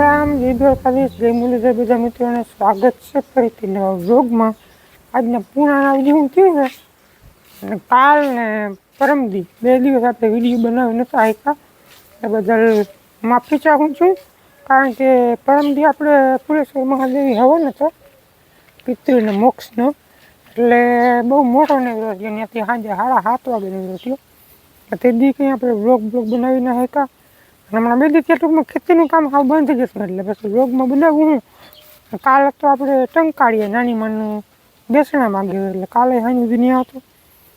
રામ રામ જય દ્વારકાધીશ બધા મિત્રોને સ્વાગત છે ફરીથી નવા વ્લોગમાં. આજના પૂર્ણા જેવું થયું ને, અને કાલ ને પરમદી બે દિવસ આપણે વીડિયો બનાવી નહોતા આપ્યા એ બદલ માફી ચાહું છું, કારણ કે પરમદી આપણે પુરેશ્વર મહાદેવી હવન હતો, પિતૃને મોક્ષનો. એટલે બહુ મોટો છે ત્યાંથી સાંજે સાડા સાત વાગે નીકળ્યો થયો. તે દી કંઈ આપણે વ્લોગ બ્લોગ બનાવી ના હતા હમણાં બે દિવસે ટૂંકમાં ખેતીનું કામ સાવ બંધ થઈ જશે એટલે પછી રોગમાં બનાવવું હું. કાલે તો આપણે ટંકાળીએ નાની માનું બેસણા માંગ્યું એટલે કાલે હાની સુધી નહીં આવતું.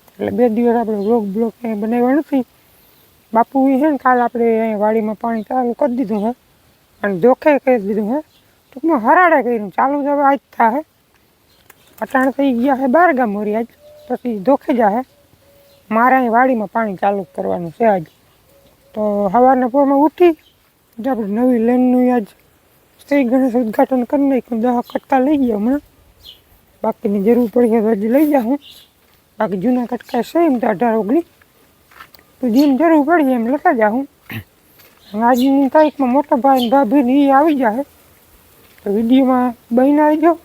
એટલે બે દિવસ આપણે રોગ બ્લોક કંઈ બનાવ્યો નથી. બાપુ છે ને કાલે આપણે અહીંયા વાડીમાં પાણી ચાલુ કરી દીધું હે. અને ધોખે કરી દીધું હે. ટૂંકમાં હરાડે કર્યું. ચાલુ જ હવે આજ થાય અટાણ થઈ ગયા છે બાર ગામ મોરી આજ. પછી ધોખે જાય મારે અહીં વાડીમાં પાણી ચાલુ કરવાનું છે આજ. તો સવારના પોરમાં ઉઠી જે આપણે નવી લેનનું આજ શ્રી ગણેશ ઉદઘાટન કરી નાખ્યું. દહ કટકા લઈ ગયા હમણાં. બાકીની જરૂર પડી તો હજી લઈ જાઉં બાકી જૂના કટકા છે એમ તો અઢાર, ઓગણીસ. તો જેમ જરૂર પડી એમ લેતા જાઉં આજની તારીખમાં મોટા ભાઈ ને એ આવી જાય તો વિડીયોમાં બહીને આવી જાઓ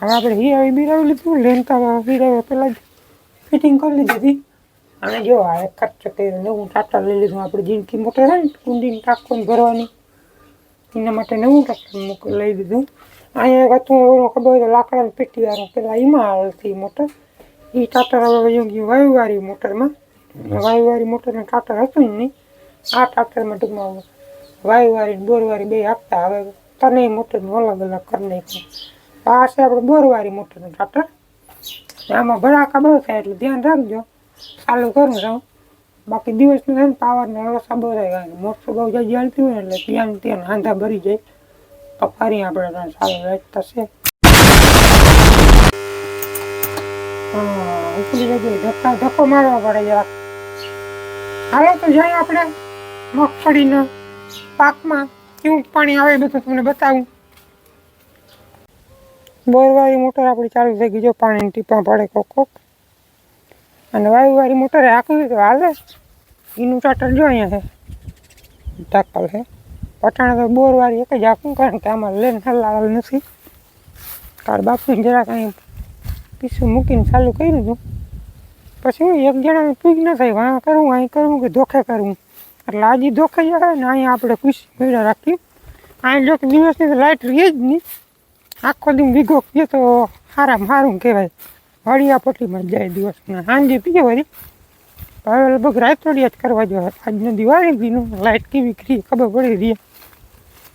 હવે આપણે હીરાવી બિરાવી લીધું. લેનતા હીરાવે પહેલાં જ ફિટિંગ કરી લીધી હતી. અને જો આ ખર્ચ કર્યો નવું ટ્રાક્ટર લઈ લીધું. આપણે જિંદગી મોટર છે ને કુંડીને ટાંકવાની ભરવાની. એના માટે નવું ટ્રાક્ટર મૂક લઈ લીધું. અહીંયા હતું એનું ખબર હોય તો લાકડાની પેટી વાળું પેલા એમાં આવતી મોટર એ ટાટર હવે વયું ગયું વાયુવાળી મોટરમાં. વાયુવાળી મોટરનું ટાટર હતું જ નહીં. આ ટાટરમાં ટૂંકમાં વાયુવાળી બોરવાળી બે આપતા. હવે તને મોટરનું અલગ અલગ કરી નાખ્યું. આ છે આપણે બોરવાળી મોટરનું ટાટર આમાં ભડાકા બહુ થાય એટલે ધ્યાન રાખજો. ચાલુ કરું છું બાકી દિવસનું ને પાવરને લોસા બહુ થાય કારણ કે મોટું બહુ જાય ચાલતી હોય એટલે ત્યાં ત્યાં હાંધા ભરી જાય. તો ફરી આપણે ચાલુ રહેતા છે ઉપડી જગ્યાએ ધક્કા ધક્કો મારવા પડે જરાક હાલો તો જાય આપણે મગફળીના પાકમાં કેવું પાણી આવે બધું તમને બતાવું. બોરવાળી મોટર આપણી ચાલુ થઈ ગઈ જો પાણીની ટીપા પડે કોક કોક. અને વાયુવાળી મોટરે આખું તો હાલે. એનું ટાટર જો અહીંયા છે. ટાકલ છે. પટાણા તો બોરવાળી એક જ આખું, કારણ કે આમાં લેન હલાવેલ નથી. તાર બાપુને જરાક અહીં પીસું મૂકીને ચાલુ કર્યું હતું પછી એક જણાને પીક ન થાય વાં કરવું અહીં કરવું કે ધોખે કરવું એટલે આજે ધોખે જાય ને અહીંયા આપણે ખુશી મેળા રાખી અહીં જો કે દિવસની લાઇટ રહી જ નહીં આખો દિન ભીગો પીએ તો સારામાં સારું કહેવાય વળિયા પટ્ટીમાં જાય દિવસના સાંજે પીએ વળી. હવે લગભગ રાતોડિયા જ કરવા જોઈએ આજનો દિવાળી ભીનું લાઇટ કેવી ખરી ખબર પડી રહી.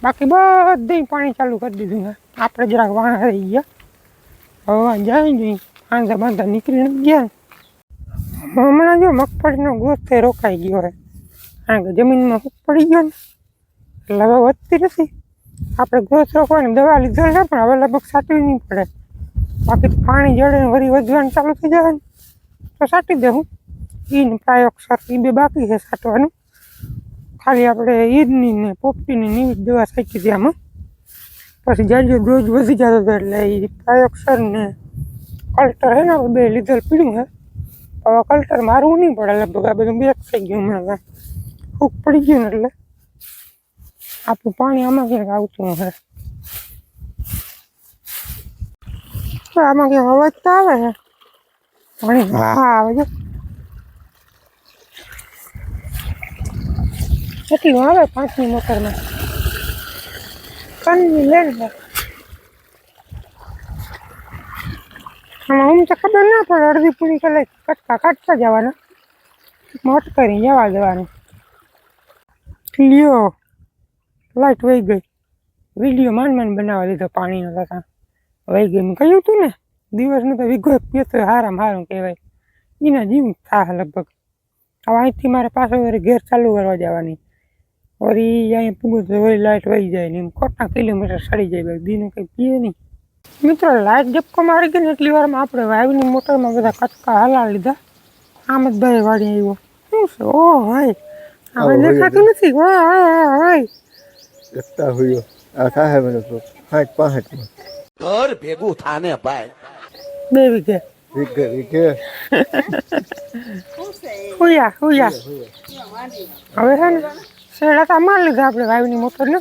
બાકી બધે પાણી ચાલુ કરી દીધું આપણે જરાક વાણ રહી ગયા. હવે જાય નહીં. આંધા બાંધા નીકળી ગયા. હમણાં જો મગફળીનો ગ્રોથ તે રોકાઈ ગયો હોય કારણ કે જમીનમાં ફૂગ પડી ગયો ને. એટલે હવે વધતી નથી. આપણે ગ્રોથ રોકવાની દવા લીધો ને પણ હવે લગભગ સાચવી નહીં પડે. બાકી પાણી જડે વળી વધવાનું ચાલુ થઈ જાય તો સાટી દેવું ઈન પ્રાયોક્ષર એ બે બાકી છે સાટવાનું. ખાલી આપણે ઈદની ને પોપટીની નીવી દવા સાચી હતી આમાં. પછી જાજો ડોઝ વધી જતો હતો એટલે એ પ્રાયોક્ષર ને કલ્ટર હે ને બે લીધેલ પીડ્યું છે હવે કલ્ટર મારવું નહીં પડે, લગભગ આ બધું બેક થઈ ગયું હમણાં ફૂક પડી ગયું ને એટલે. આપણું પાણી આમાં ક્યાંક આવતું હશે તો આમાં કે અવાજ તો આવે છે? પાણી હા. આવે છે કેટલું આવે પાંચની મોટરમાં? ત્રણની લેન છે આમાં હું તો ખબર ના પડે અડધી પૂરી કલાક કટકા કાઢતા જવાના. મોટ કરી જવા દેવાનું. લ્યો લાઈટ વહી ગઈ. વીડિયો માંડ માંડ બનાવવા લીધો પાણીનો લતા વહી ગયું. કહ્યું હતું ને દિવસનું તો વિગો પીતો હારામ હારું કહેવાય. એના જીવ થાય લગભગ. હવે અહીંથી મારે પાછો વળી ઘેર ચાલુ કરવા જવાની. વળી અહીંયા પૂગું તો વળી લાઇટ વહી જાય ને એમ. ખોટા કિલોમીટર સડી જાય ભાઈ. દીનું કંઈ પીએ નહીં. મિત્રો લાઇટ ઝપકો મારી ગઈ ને એટલી વારમાં આપણે વાયુની મોટરમાં બધા કચકા હલા લીધા. આમદભાઈ વાળી આવ્યો શું છે? ઓ ભાઈ હવે દેખાતું નથી? ઓ ભાઈ લગતા હોય. આ થાય મને પાંચ પાંચમાં ઘર ભેગું થાને ભાઈ. બે વીઘે. વીઘે વીઘે. હુયા હુયા. હવે છે ને શેડા તો માલ લીધા આપણે વાયુની મોટરને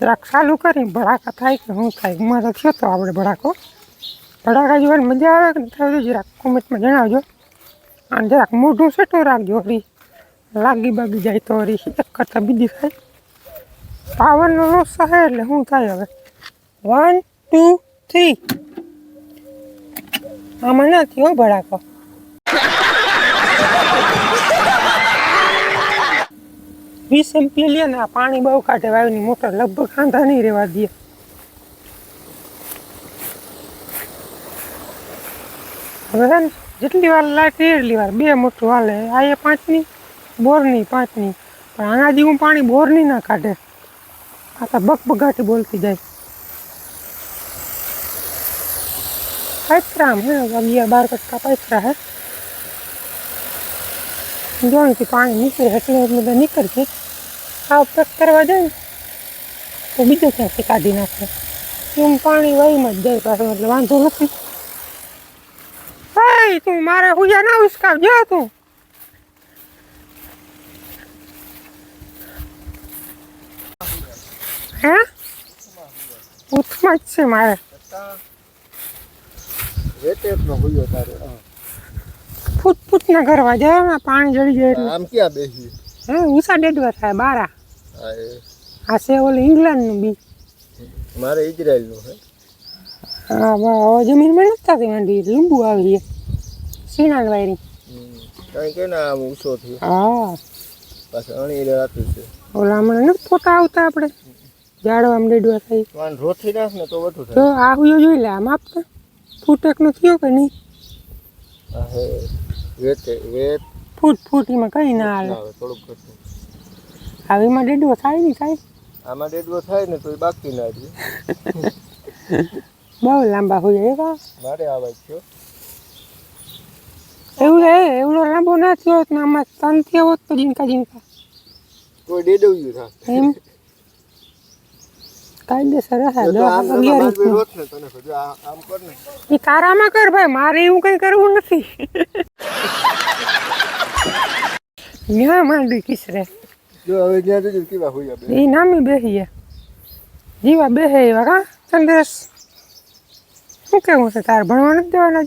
જરાક ચાલુ કરી ભડાકા થાય કે શું થાય હું તો થયો તો આપણે ભડાકો. ભડાકા જોવાની મજા આવે કે નથી જરાક કોમેન્ટમાં જણાવજો. અને જરાક મોઢું સેટું રાખજો હરી. લાગી બાગી જાય તો હરી. એક કરતાં બીજી થાય. પાવરનો લોસ થાય એટલે શું થાય હવે. One two three. આમાં નથી હો ભડાકો. વીસ એમપી લે ને, આ પાણી બહુ કાઢે, વાયુની મોટર લગભગ કાંધા નહીં રહેવા દે. હવે જેટલી વાર લાઈટ એટલી વાર, બે મોટર હાલે. આ એ પાંચની, બોરની પાંચની. પણ આના જેવું પાણી બોરની ના કાઢે. આ તો બકબગાટી બોલતી જાય. પૈતરા હે અગિયાર બાર કટકા પૈતરા હે જો અહીંથી પાણી નીકળે એટલે એટલે બધા નીકળશે આ પેક કરવા જાય ને તો બીજું ક્યાંથી કાઢી નાખે એમ પાણી વહીમાં જ જાય પાછું એટલે વાંધો નથી hey, તું મારે હુયા ના ઉસકાવ જો તું હે ઉઠમાં જ છે મારે વેટેપનો હોયો તારે. ફૂટ ફૂટ ના કરવા જાય પાણી જડી જાય એટલે. આમ ક્યાં બેસી હે ઉષા ડેડવા થાય બારા. આ છે ઓલું ઇંગ્લેન્ડનું બી. મારે ઇઝરાયલનું હે હા હવે જમીનમાં નથી થતી લીંબુ આવી છે સીનાન વાયરી. હમ. કે ના આમ ઊંચો થયો. હા. પાછું અણી રાતું છે. ઓલા હમણાં નથી ફોટા આવતા આપણે. ઝાડવા ડેડવા થાય. રોથી નાખ ને તો બધું થાય. આ હુયો જોઈ લે આમ આપતા ફૂટ એકનો થયો કે નહીં? ફૂટ ફૂટ એમાં કઈ ના આવે. થોડુંક હવે એમાં ડેડવો થાય નહીં થાય આમાં ડેડવો થાય ને તો એ બાકી ના રહે. બહુ લાંબા હોય એવા? મારે આવા થયો. એવું હે એવડો લાંબો ના થયો આમાં તન થયો હોત તો જીનકા જીનકા. કોઈ ડેડવ્યું થાય કાયદેસર કર તારામાં કર ભાઈ મારે એવું કઈ કરવું નથી. ન્યા માંડી કિસરે. જો હવે જ્યાં જોજો કેવા હોય બે. એ નામી બેહીએ. જીવા બેહે એવા કા? ચંદ્રેશ શું કેવું છે? તાર ભણવા નથી દેવાના?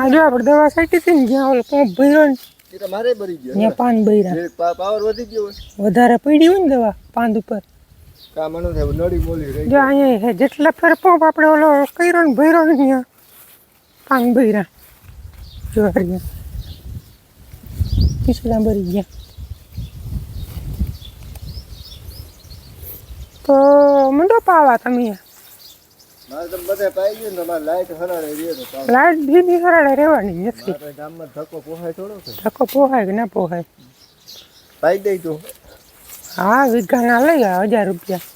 આ જો આપણે દવા સાટી હતી ને જ્યાં ઓલો પંપ ભર્યો ને એ તો મારે ભરી ગયો પાન ભર્યા. પાવર વધી ગયો વધારે પડી હોય ને દવા પાંદ ઉપર. કામ થાય નળી મોલી રહી જો અહીંયા હે જેટલા ફેર પંપ આપણે ઓલો કર્યો ને ભૈરો ને ભૈરા જો હરિયા પીસડા ભરી ગયા. તો મંડો પાવા તમે. મારે તમે બધા પાઈ ગયું ને તમારે લાઈટ હરાડે રહે તો લાઈટ ભીની હરાડે રહેવાની નથી. ગામમાં ધક્કો પોહાય થોડો ધક્કો પોહાય કે ના પોહાય? પાઈ દઈ તું હા, વીઘાના લઈ ગયા હજાર રૂપિયા.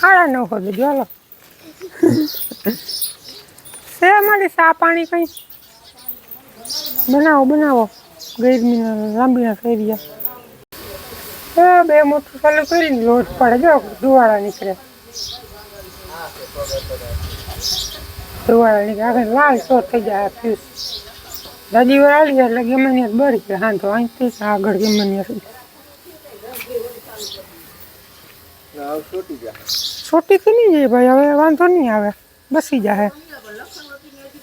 સાડા નવસો તો ચાલો છે અમારી ચા પાણી કઈ? બનાવો બનાવો. ગરમીના લાંબીના થઈ ગયા બે મોટું ચાલુ કરીને લોટ પડે, જો ધુવાળા નીકળે. ધુવાળા નીકળે, આગળ લાલ શોટ થઈ જાય ફ્યુઝ દાદી વાળી એટલે ગમે ને બળી ગયા. હા તો અહીંથી જ આગળ ગમે ને આવ છોટી જા છોટી તો નહીં જાય ભાઈ હવે વાંધો નહીં આવે. બસી જાય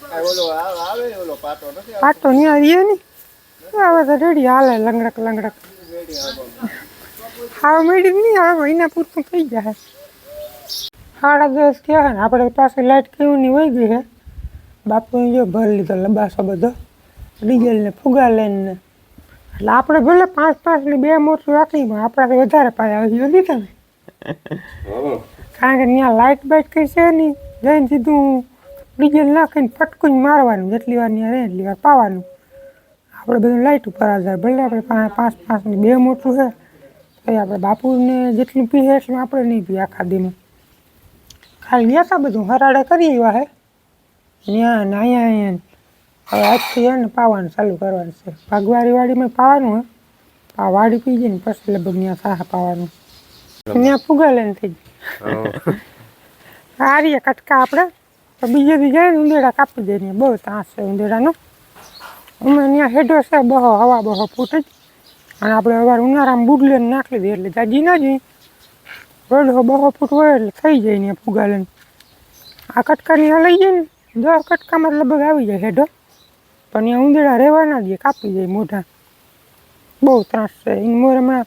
આ ઓલો આ- આવે ને ઓલો પાટો નથી આવતો? પાટો ત્યાં રહીએ ને. હવે તો રેડી હાલે લંગડક લંગડક. હા મેળી નહીં આવે એના પૂરતું થઈ જાય સાડા દસ થયા ને આપણે પાસે લાઇટ કેવું ની વહી ગઈ છે બાપુએ જો ભરી લીધો લબાસો બધો. ડીઝલ ને ફુગા લઈને. ને એટલે આપણે ભલે પાંચ પાંચની બે મોટી રાખી, પણ આપણાથી વધારે પાયા આવી લીધા તમે? કારણ કે ત્યાં લાઇટ બાઇટ કઈ છે નહીં. જઈને સીધું ડીઝલ નાખીને ફટકું મારવાનું, જેટલી વાર ત્યાં રહે એટલી વાર પાવાનું. આપણે બધું લાઇટ ઉપર આધાર, ભલે આપણે પાંચ પાંચ પાંચની બે મોટું છે તો આપણે બાપુને જેટલું પીએ એટલું આપણે નહીં પીએ આખા દીમાં ખાલી ગયા હતા બધું હરાડે કરી એવા હે. ત્યાં ને અહીંયા અહીંયા. હવે આજથી છે ને પાવાનું ચાલુ કરવાનું છે. ભાગવારી વાડીમાં પાવાનું હોય. આ વાડી પી જઈને ને પછી લગભગ ત્યાં સાહ પાવાનું. ત્યાં ફુગા લઈને થઈ જાય. આ રહીએ કટકા આપણે. તો બીજે દી જાય ને ઉંદેડા કાપી દે ને બહુ તાસ છે ઉંદેડાનો. અમે ત્યાં હેડો છે બહો હવા બહો ફૂટ જ. અને આપણે અવાર ઉનાળામાં બુડ લઈને નાખી દઈએ એટલે જાજી ના જઈએ રોડો બહો ફૂટ હોય એટલે થઈ જાય ને ફુગા આ કટકાની લઈ જાય ને. દસ કટકામાં લગભગ આવી જાય હેડો. પણ અહીંયા ઉંદરડા રહેવા ના દે કાપી જાય મોઢા. બહુ ત્રાસ છે. એને મોર હમણાં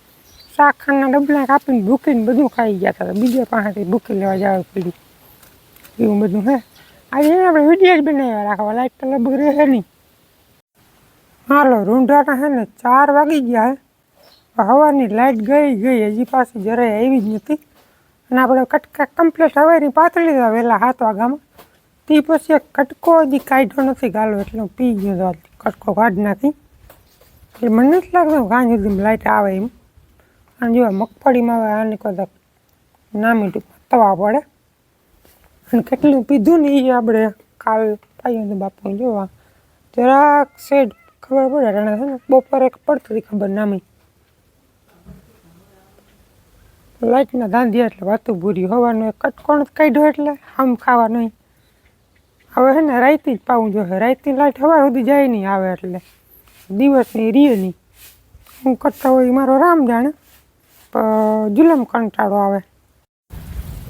શાક ખાના ડબલા કાપીને ભૂકીને બધું ખાઈ ગયા હતા બીજા પાસેથી ભૂકી લેવા જવા પડી. એવું બધું, હે? આજે એને આપણે વીડિયો જ બનાવ્યા રાખવા. લાઈટ તો લગભગ રહે નહીં. હાલો રૂંઢાટા હે ને ચાર વાગી ગયા હે. હવાની લાઇટ ગઈ ગઈ. હજી પાછી જરાય આવી જ નથી. અને આપણે કટકા કમ્પ્લીટ હવાની પાતળી લીધા વહેલા સાત વાગ્યામાં. તે પછી એક કટકો હજી કાઢ્યો નથી ગાલો, એટલે હું પી ગયો હતો કટકો કાઢી નાખી. એટલે મને નથી લાગતું કાંઈ સુધી લાઈટ આવે એમ. અને જો મગફળીમાં આવે, આને કદાચ નામી ટૂંકમાં તવા પડે. અને કેટલું પીધું ને એ આપણે કાલ પાયું હતું બાપુ જોવા જરાક શેડ ખબર પડે એને છે ને, બપોરે પડતી હતી ખબર નામી. લાઇટના ધાંધિયા એટલે વાતું ભૂરી. હોવાનું કટકોણ કાઢ્યો એટલે આમ ખાવા નહીં. હવે છે ને રાઈતી જ પાવું જોઈએ. રાઈતી લાઇટ હવા સુધી જાય નહીં આવે એટલે. દિવસની રીએ નહીં. હું કરતા હોય મારો રામ જાણે. જુલમ કંટાળો આવે.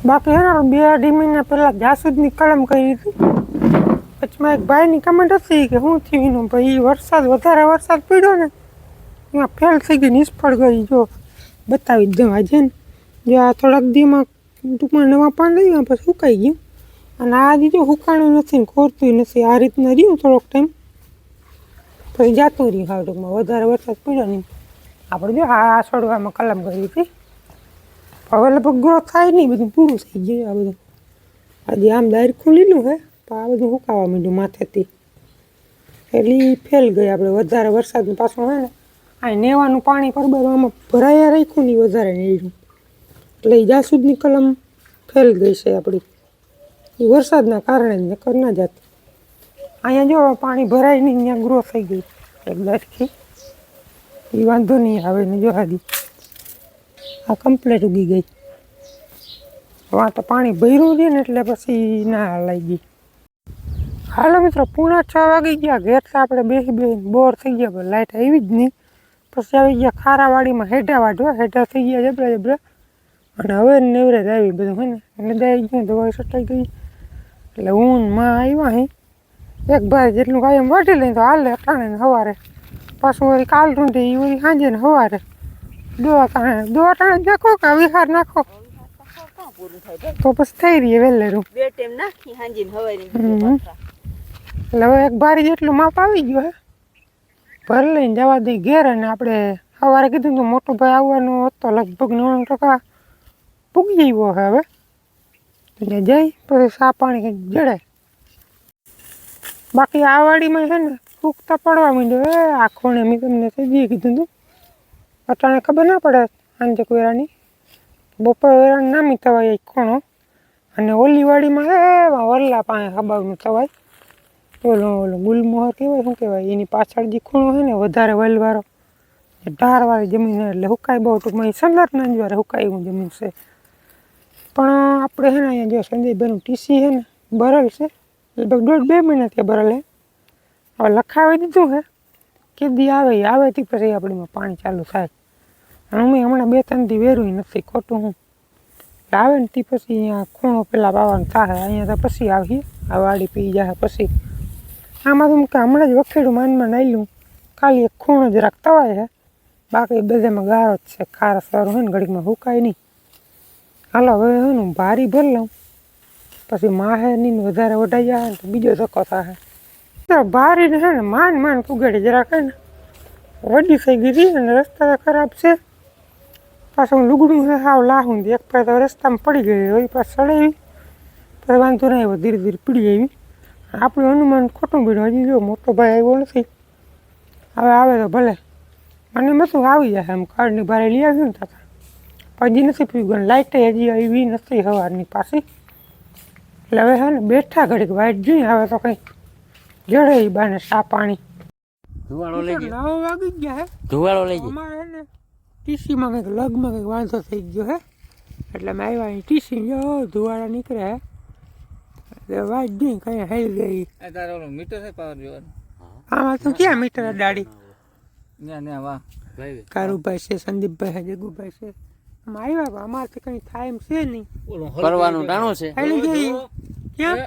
બાકી હે બે અઢી મહિના પહેલાં જાસૂદની કલમ કરી હતી. પછીમાં એક ભાઈની કમેન્ટ હતી કે શું થયું એનું? ભાઈ વરસાદ, વધારે વરસાદ પડ્યો ને એમાં ફેલ થઈ ગઈ, નિષ્ફળ ગઈ. જો બતાવી જ દઉં આજે ને જો આ થોડાક દીમાં ટૂંકમાં નવા પાન લઈ ગયા પછી સુકાઈ ગયું. અને આ દી જો સુકાણું નથી ને ખોરતું નથી, આ રીતના રહ્યું થોડોક ટાઈમ પછી જતું રહ્યું હા ટૂંકમાં. વધારે વરસાદ પડ્યો નહીં. આપણે જો આ છોડવામાં કલમ કરી હતી. હવે લગભગ ગ્રોથ થાય નહીં, બધું પૂરું થઈ ગયું આ બધું. આજે આમ દાયરખું લીલું હે પણ આ બધું હુકાવા માંડ્યું માથેથી. એટલે ફેલ ગઈ આપણે. વધારે વરસાદનું પાછું હોય ને, આ નેવાનું પાણી પરબર આમાં ભરાયા રાખ્યું નહીં વધારે નહીં એટલે જાસૂદની કલમ ફેલ ગઈ છે આપણી. એ વરસાદના કારણે જ નકર ના જાત. અહીંયા જો પાણી ભરાય નહીં ત્યાં ગ્રો થઈ ગઈ એકદાથી એ વાંધો નહીં આવે ને જો હાદી આ કમ્પ્લેટ ઉગી ગઈ. વાં તો પાણી ભર્યું છે ને એટલે પછી ના લઈ ગઈ. હાલો મિત્રો, પૂણા છ વાગી ગયા. ઘેર તો આપણે બેસી બેસી બોર થઈ ગયા, પણ લાઇટ આવી જ નહીં. પછી આવી ગયા ખારાવાડીમાં હેઠા વાઢવા, હેઠા થઈ ગયા જબરા જબરા. અને હવે નેવરે આવી, બધું હોય ને. એટલે દઈ ગયું દવાઈ સટાઈ ગઈ. એટલે ઊનમાં આવ્યા હે. એક ભાઈ જેટલું કાયમ વાટી લઈને તો હાલે અટાણે સવારે. પાછું વળી કાલ રૂંઢે એ વળી સાંજે ને સવારે. દોવા તાણે દોવા ટાણે નાખો કે વિહાર નાખો. તો પછી થઈ રહીએ વહેલેરું બે ટાઈમ નાખી એટલે હવે એક ભારી જેટલું માપ આવી ગયું હે. ભર લઈને જવા દઈ ઘેર અને આપણે સવારે કીધું તો મોટો ભાઈ આવવાનો હતો લગભગ નવ્વાણું ટકા. પૂગી ગયો હવે. એટલે જઈ, પછી સા પાણી કંઈક જડે. બાકી આ વાડીમાં છે ને ફૂકતા પડવા માંડ્યો. એ, આ ખૂણે મેં તમને સજીએ કીધું હતું અટાણે ખબર ના પડે આંજક વેરાની બપોર વેરાની નામી તવાય ખૂણો. અને ઓલી વાડીમાં એવા વલ્લા પાસે ખબાવનું તવાય ઓલો ઓલો ગુલમોહર કહેવાય, શું કહેવાય? એની પાછળ જે ખૂણો છે ને, વધારે વલવારો. ઢારવાળી જમીન એટલે હુકાય બહુ ટૂંકમાં. એ સંદર્ભના નાંજવારે હુકાયું જમીન છે. પણ આપણે છે ને અહીંયા જો સંજયભાઈનું ટીસી છે ને બરલ છે, લગભગ દોઢ બે મહિનાથી બરલ છે. હવે લખાવી દીધું છે કીધી આવે એ આવે તે પછી આપણીમાં પાણી ચાલુ થાય. અને અમે હમણાં બે ત્રણથી વેરું નથી ખોટું હું. આવે ને તે પછી અહીંયા ખૂણો પેલા બાવાનું થાય, અહીંયા તો પછી આવીએ, આ વાડી પી જાય પછી. આમાં તો કે હમણાં જ વખેડું માનમાં નાયલું, ખાલી એક ખૂણો જરાક તવાય છે બાકી બધામાં ગારો જ છે, ખારા સારું હોય ને, ઘડીકમાં હુકાય નહીં. હાલો, હવે હું ભારી ભરી લઉં. પછી માહે ની વધારે વઢાઈ જાય તો બીજો ધક્કો થાય ભારીને છે ને માન માન પુગાડી જરા કઈ ને વડી થઈ ગઈ હતી અને રસ્તા ખરાબ છે. પાછું લુગડું છે સાવ લાહું એક પાસે તો રસ્તામાં પડી ગઈ હોય, પાછું ચડાવી. પછી વાંધો નહીં આવ્યો ધીરે ધીરે પડી આવી. આપણું હનુમાન ખોટું પીડ્યું હજી જો મોટો ભાઈ આવ્યો નથી. હવે આવે તો ભલે. મને મતું આવી જશે એમ કાર્ડની ભારે લઈ આવ્યું ને તાતા. હજી નથી પીવું લાઇટ હજી આવી નથી સવારની પાછી. એટલે હવે છે ને બેઠા ઘડીક વાઇટ જોઈએ હવે તો કંઈ જડે બાને સા પાણી. ધુવાળો લઈ ગયો. નવ વાગી ગયા હે. ધુવાળો લઈ ગયો. અમારે ને ટીસીમાં કંઈક લગમાં કંઈક વાંધો થઈ ગયો હે. એટલે મેં આવ્યા અહીં ટીસી જો ધુવાળા નીકળે હે. એટલે વાંચ જોઈ કઈ હઈ ગઈ. ઓલો મીટર છે પાવર જોવાનું? આમાં તો ક્યાં મીટર દાડી? ના ના વાહ. કારુભાઈ છે સંદીપભાઈ છે જગુભાઈ છે. આવ્યા બાપા અમારથી કઈ થાય એમ છે નહીં. ફરવાનું ટાણું છે? હેલી જઈ ક્યાં?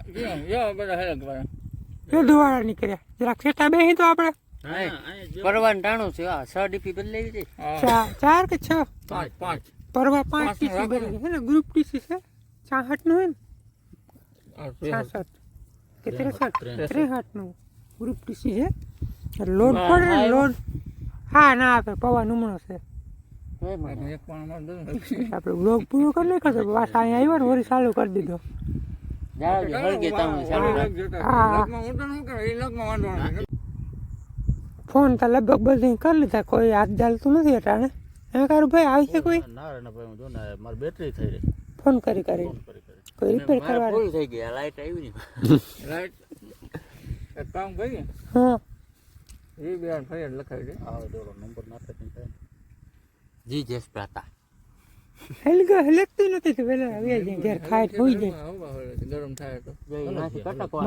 જો ધોવાળા નીકળ્યા. જરાક સેટા બેસી તો આપણે. ફરવાનું ટાણું છે. આ છ ડીપી બદલાવી છે. ચાર કે છ? પાંચ પાંચ. પરવા પાંચ ટીસી બદલી છે ને. ગ્રુપ ટીસી છે. છાસઠનું? હોય ને છાસઠ. કે ત્રેસઠ ત્રેસઠ? નું ગ્રુપ ટીસી છે. લોડ પડે લોડ હા ના આપે પવન ઉમણો છે એક પણ અમારે દઉં. આપણે બ્લોગ પૂરો કરી નાખ્યો તો પાછા અહીંયા આવ્યો ને વળી ચાલુ કરી દીધો. ન કરે. ફોન તો લગભગ બધી કરી લીધા કોઈ હાથ ચાલતું નથી અટાણે. એમ કારું ભાઈ આવશે કોઈ? ના ભાઈ હું મારી બેટરી થઈ રહી. ફોન કરી કરી. કોઈ રિપેર મારે થઈ ગયા લાઈટ આવી નહીં. લાઈટ? કામ કરીએ. હા. એ બે વાર ફરિયાદ લખાવી દે. આવો જોડો નંબર નાખે ને. જી જસ પ્રાતા. હેલગો હેલકતું નથી તો પેલા આવી જાય ઘેર ખાઈ હોઈ જાય છે, ગરમ થાય તો. જો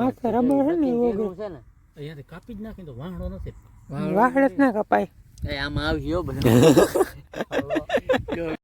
માથે રબર છે ને ઓગો છે ને. અહીંયાથી કાપી જ નાખી તો વાંગડો નથી. વાહડ જ ના કપાય. એ આમાં આવી ગયો બધા